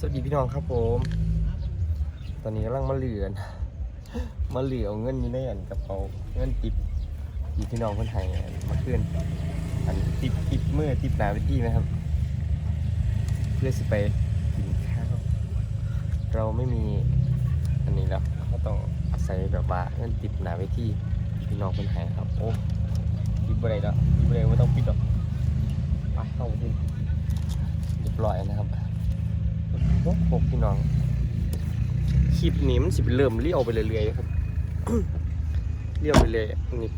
สวัสดีพี่น้องครับผม ตอนนี้กำลังมาเหลือนมาเหลือเอาเงินนี่ได้อันกับเขาเงินติบที่พี่น้องคนไทยมาขึ้นอันติบติบเมื่อติบหนาไปที่นะครับ เพื่อสิไปกินข้าว เราไม่มีอันนี้แล้วก็ต้องอาศัยแบบว่าเงินติบหนาไปที่พี่น้องคนไทยครับ โอ้ปิดบ่ได้แล้วปิดบ่ได้ไม่ต้องปิดหรอกไปเข้าไปที่เรียบร้อยนะครับ โอ้โหพี่น้องคลิปนี้มันสิเป็นเริ่มเลี้ยวไปเรื่อยๆครับเลี้ยวไปเลยอันนี้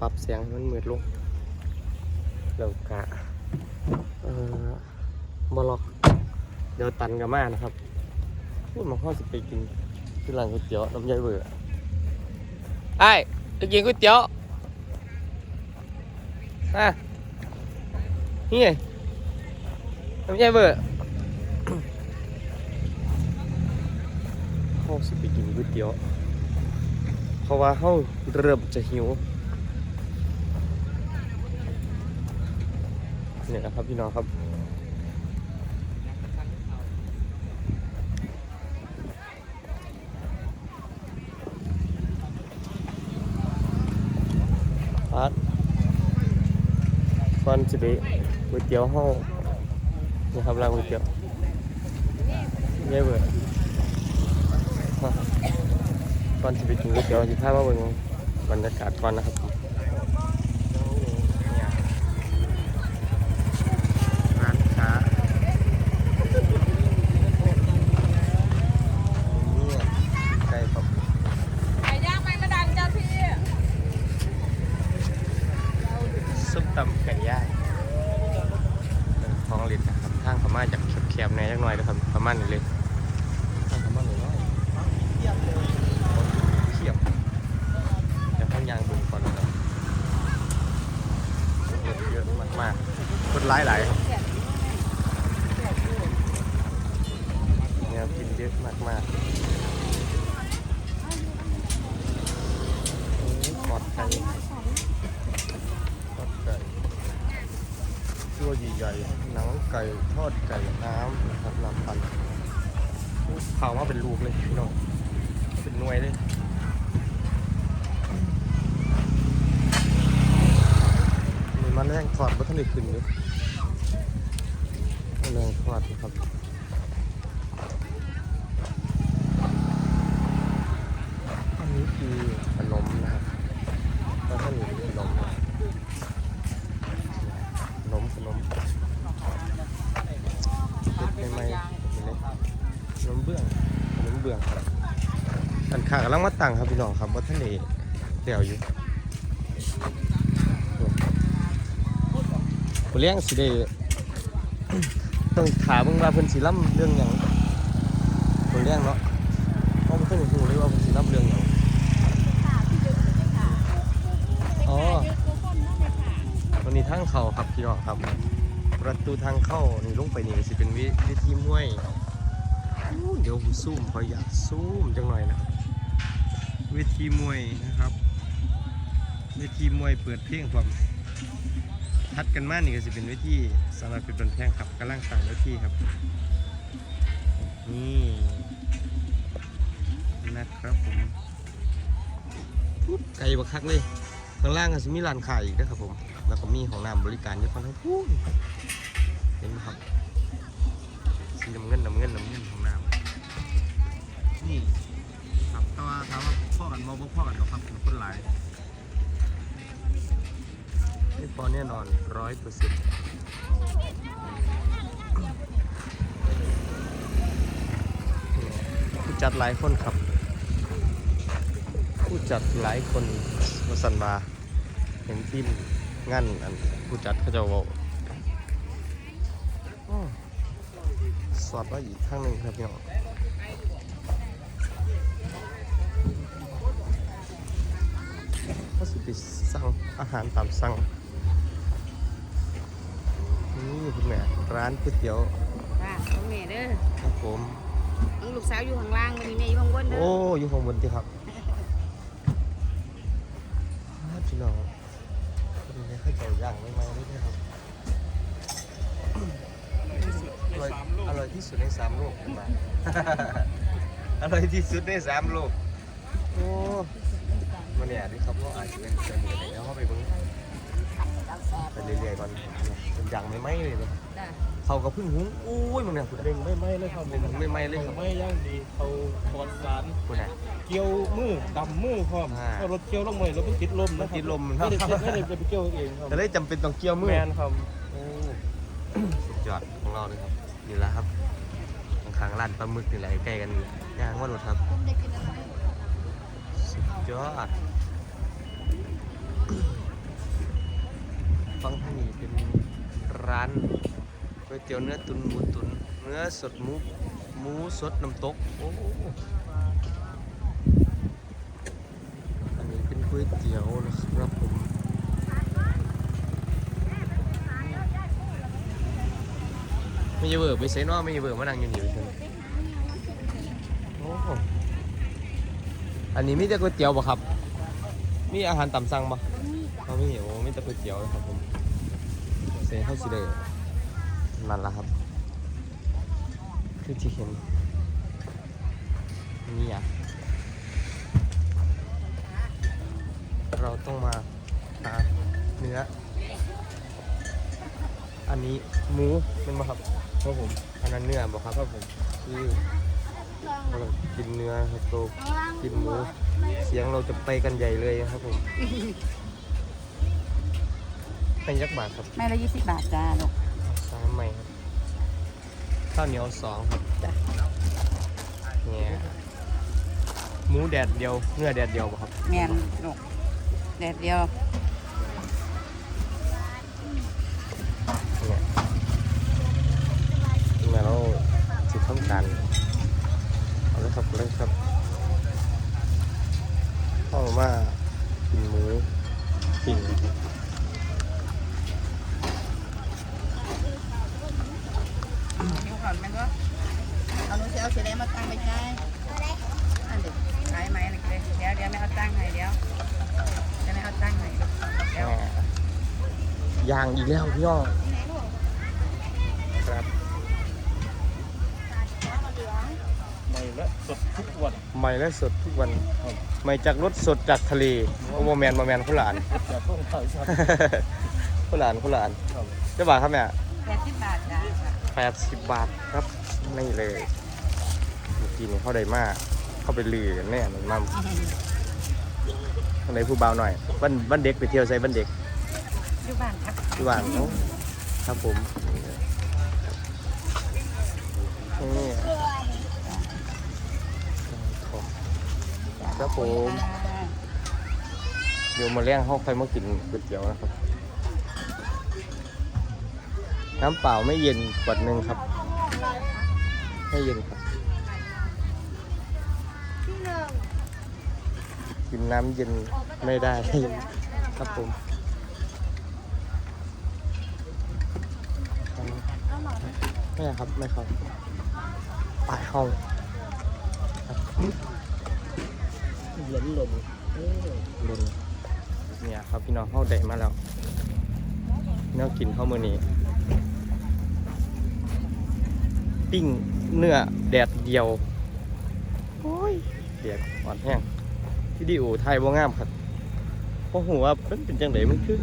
ปรับเสียงให้มันมืดลงแล้วกะเอ่อบล็อก เดี๋ยวตันกับมานะครับพูดมาพ่อสิไปกินที่ร้านก๋วยเตี๋ยวน้ำยายเบื่อไอ้ายจะกินก๋วยเตี๋ยวอะนี่ไงน้ำยายเบื่อ เขาสิไปกินก๋วยเตี๋ยว เพราะว่าเขาเริ่มจะหิวเนี่ยนะครับพี่น้องครับปัดก่อนสิไปก๋วยเตี๋ยวห้องนี่ครับร้านก๋วยเตี๋ยวเย้เบื่อ ก่ อนจะไปกินก๋วยเตี๋ยวสิพามาเบิ่งบรรยากาศก่อนนะครับร้านค้าเนี่ยไก่ครับไก่ย่างไม่มาดันจ้าพี่ซุปตำไก่ย่างเป็นของลินนะครับทางพม่าจากแคบๆในจักหน่อยนะครับประมาณนี้เลยทางพม่าหน่อยเทียบเดี๋ยวข้างยางดูก่อนนะครับเยอะเยอะ มากคนร้ายหลายครับเนี่ยกินเยอะมากๆโอ้ยกอดไก่กอดไก่ตัวใหญ่ๆหนังไก่ทอดไก่น้ำนะครับน้ำปันเผามาเป็นลูกเลยพี่น้องเป็นหน่วยเลยมีมันแรง ทอดบัทันได้ขึ้นอยู่แรงทอดนะครับอันนี้คือขนมนะครับแล้วก็มีขนมขนมขนมเด็ดใหม่ๆเลยขนมเบื้องขนมเบื้องครับอันขากำลังมาตั้งครับพี่น้องครับว่าท่านเอ๋เดี่ยวอยู่ เลี้ยงสิได้ต้องถามมึงว่าเพิ่นสิล่ำเรื่องหยังผู้เลี้ยงเนาะเพราะเพิ่นรู้เลยว่าเพิ่นสิล่ำเรื่องหยังอ๋อวันนี้ทางเข้าครับพี่น้องครับ ประตูทางเข้านี่ลงไปนี่สิเป็นวิวิธีมวยเดี๋ยวผมซูมขออยากซูมจังหน่อยนะเวทีมวยนะครับเวทีมวยเปิดเพลงความ ทัดกันมากนี่ก็สิเป็นเวทีสำหรับเป็นบนแพงครับกำลังสั่งเวทีครับ นี่นะครับผมปุ๊บไกลบักคักเลยข้างล่างก็จะมีร้านขายอีกนะครับผม แล้วก็มีของน้ำบริการอยู่ฝั่งทางพูนเห็นไหมครับสีน้ำเงินน้ำเงินน้ำเงินของน้ำนี่ครับแต่ว่าถามว่าพ่อกันมองพ่อกันหรอกครับคนหลาย นี่พอแน่นอนร้อยเปอร์เซ็นต์ผู้จัดหลายคนครับ ผู้จัดหลายคนมาสันมาเห็นทีมงานอันผู้จัดเขาจะบอกสอดไว้อีกข้างหนึ่งครับพี่น้องก็สิไปสั่งอาหารตามสั่ง ร้านก๋วยเตี๋ยวค่ะน้องเมย์เด้อครับผมน้องลูกสาวอยู่ข้างล่างวันนี้แม่อยู่ข้างบนเด้อโอ้อยู่ข้างบนที่ครับพี่น้องดูให้เข้าใจอย่างไม่ไม่ไม่ใช่ครับร่อยอร่อยที่สุดในสามโลกขึ้นมาอร่อยที่สุดในสามโลกโอ้มันเนี่ยที่เขาบอกอาจจะเป็นเสมือนอะไรแล้วเข้าไปเบิ่งไปเรื่อยๆก่อนเป็นยังไม่ไหมเลยเนอะ จ้ะเขาก็เพึ่งหุงอุ้ยมึงเนี่ยคุณเบ่งไม่ไหม้เลยครับเป็นไม่ไหมเลยครับไม่ย่างดีเขาถอดสารคุณน่ะ เกี่ยวมือดำมือพร้อมอ่าก็รถเกี่ยวลงมือรถมันติดลมมันะนครับติดลมไม่ได้ไม่ได้ไปเกี่ยวเองครับแต่เลยจำเป็นต้องเกี่ยวมือ แมนครับโอ้สุดยอดของเราเลยครับนี่แหละครับข้างๆร้านปลาหมึกนี่แหละใกล้กันย่างว่าหลุดครับสุดยอดฟังที่นี่เป็นร้านก๋ วยเตี๋ยวเนื้อตุ๋นหมูตุ๋นเนื้อสดหมูหมูสดน้ำตกโอ้อันนี้เป็นก๋วยเตี๋ยวนะครับผมไม่ยาเบิร์ไปเซนอไม่ยาเบิร์มานั่งอยู่นี่ไปเซนโอ้โหอันนี้มีแต่ก๋วยเตี๋ยวบ่ครับ มีอาหารตามสั่งบ่เขาไม่โอ้มีแต่ก๋วยเตี๋ยวนะครับผมเซนเข้าสิเลย นั่นละครับ คือที่เห็นนี่อะเราต้องมาหาเนื้อ อันนี้หมูเป็นบ่ครับครับผม อันนั้นเนื้อบ่ครับครับผมคือเรากินเนื้อครับเรากินหมู เสียงเราจะไปกันใหญ่เลยครับผมเป็นยักษ์บาทครับแม่ละยี่สิบบาทจ้าลูก สามใหม่ครับข้าวเหนียวสองครับจ้ะเนี่ยหมูแดดเดียวเนื้อแดดเดียวบ่ครับแมนลูกแดดเดียวเนี่ยเมื่อเราจิตทำการเอาเลยครับเอาเลยครับเข้ามากินหมูปิ้ง ก่อนแม่ก็เอาหนูจะเอาสีแดงมาตั้งไปใช้อันเด็กขายไหมนะเลยเดี๋ยวเดี๋ยวไม่เอาตั้งให้เดี๋ยวจะไม่เอาตั้งให้เดี๋ยวย่างอีกแล้วพี่น้องครับไม่และสดทุกวันใหม่และสดทุกวันใหม่จากรถสดจากทะเลโอโมแมนโมแมนคนละอันอย่าต้องถ่ายสัตว์คนละอันคนละอันครับเจ้าบ่าวครับแม่ แปดสิบบาทจ้าแปดสิบบาทครับนี่เลยเมื่อกี้นี่เข้าได้มากเข้าไปลือกันแน่มันมั่มคนไหนผู้เบาวหน่อยบ้านบ้านเด็กไปเที่ยวใส่บ้านเด็กอยู่บ้านครับที่บ้านเขาครับผมนี่ครับผม เดี๋ยวมาเลี้ยงห้องใครมากินก๋วยเตี๋ยวนะครับ น้ำเปล่าไม่เย็นขวดหนึ่งครับ ไม่เย็นครับ กินน้ำเย็นไม่ได้ครับผมไม่ครับไม่ครับไปห้องครับหล่นล่นลุนเนี่ยครับพี่น้องเข้าได้มาแล้วเนื้อกินข้าวมือนี้ ปิ้งเนื้อแดดเดียว โอ้ยเดียดอ่อนแห้งที่ดีโอไทยบ่งามครับเพราะหัวามันเป็นจังไดมันคือ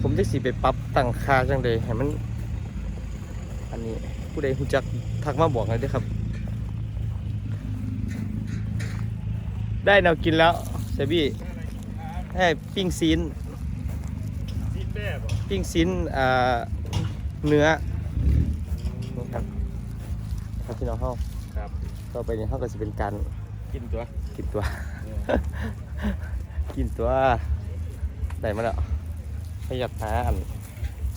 ผมจะสิไปปรับตั้งค่าจังไดให้มัน อันนี้ผู้ใดรู้จักทักมาบอกหน่อยด้วยครับ ได้แนวกินแล้วเซบี้ให้ปิ้งซีนซีนแม่บ่ปิ้งซีนอ่าเนื้อนี่ครับครับ พี่น้องเฮาครับต่อไปนี้เฮาก็สิเป็นการกินตัวกินตัว กินตัวได้มาแล้วขยับหาอัน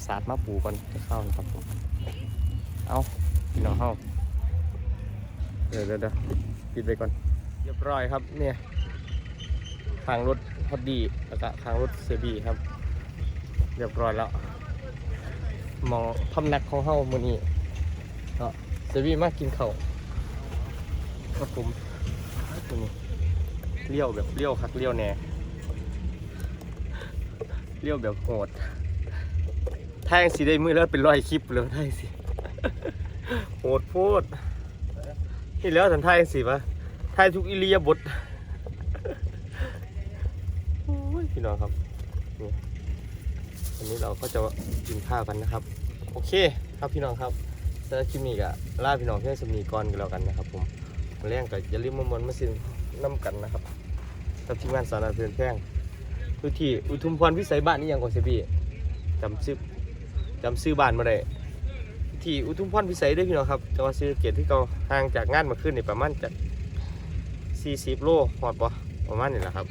สาดมาปูก่อนให้เข้านะครับผมเอาพี่น้องเฮาเดี๋ยวเดี๋ยวเดี๋ยวปิดไปก่อนเรียบร้อยครับเนี่ยทางรถพอดีแล้วก็ทางรถเซบีครับ เรียบร้อยแล้วมองพำนักของเฮามื้อนี้ก็ เซบีมากินเข้าครับผมเลี้ยวแบบเลี้ยวคักเลี้ยวแน่เลี้ยวแบบโหดถ้ายังสิได้มือแล้วเป็นร้อยคลิปเลยได้สิโหดโพดนี่แล้วสันไทยสิปะไทยทุกอิริยาบถโอ้ยพี่น้องครับนี่วันนี้เราก็จะกินข้าวกันนะครับ โอเคครับพี่น้องครับ สำหรับคลิปนี้ก็ลาพี่น้องเพื่อนสมีก่อนกันแล้วกันนะครับ ผมมาแรงก็อย่าลืมมามวนมาซินน้ำกันนะครับกับทีมงานสารเพื่อนแพ่งดูที่อุทุมพรพิสัยบ้านนี่ยังก่อนเซบีจำชื่อจำชื่อบ้านมาได้ที่อุทุมพรพิสัยด้วยพี่น้องครับจังหวัดศรีสะเกษที่เขาห่างจากงานมาขึ้นนี่ประมาณจาก40 โลหอดปะประมาณนี้แหละครับ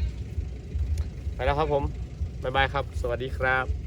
ไปแล้วครับผม บ๊ายบายครับ สวัสดีครับ